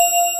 you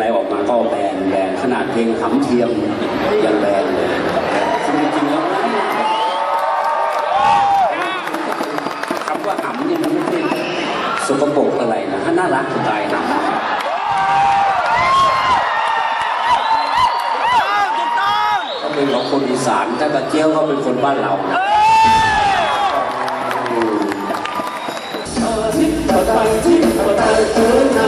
อะไรออกมาก็แบนแบนขนาดเพลงขำเทียมยังแบนเลยจริงๆแล้วคำว่าขำเนี่ยมันไม่ใช่สกปรกอะไรนะน่ารักจะตายนะก็เป็นคนอีสานแต่ตะเจียวก็เป็นคนบ้านเราเออที่ต่อไปที่ต่อไปเธอน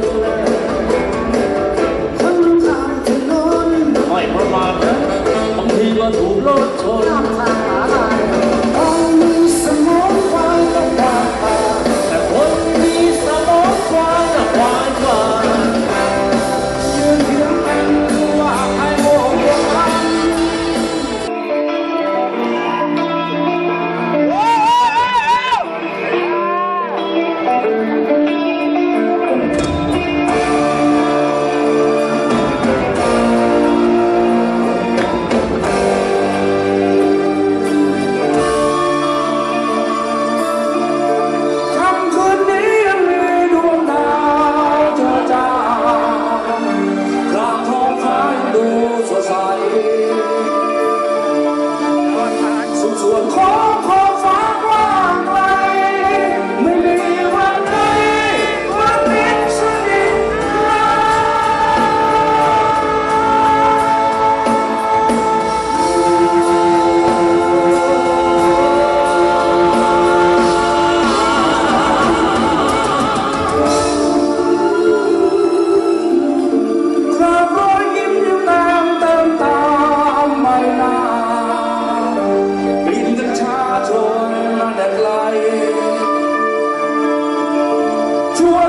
more.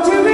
to me.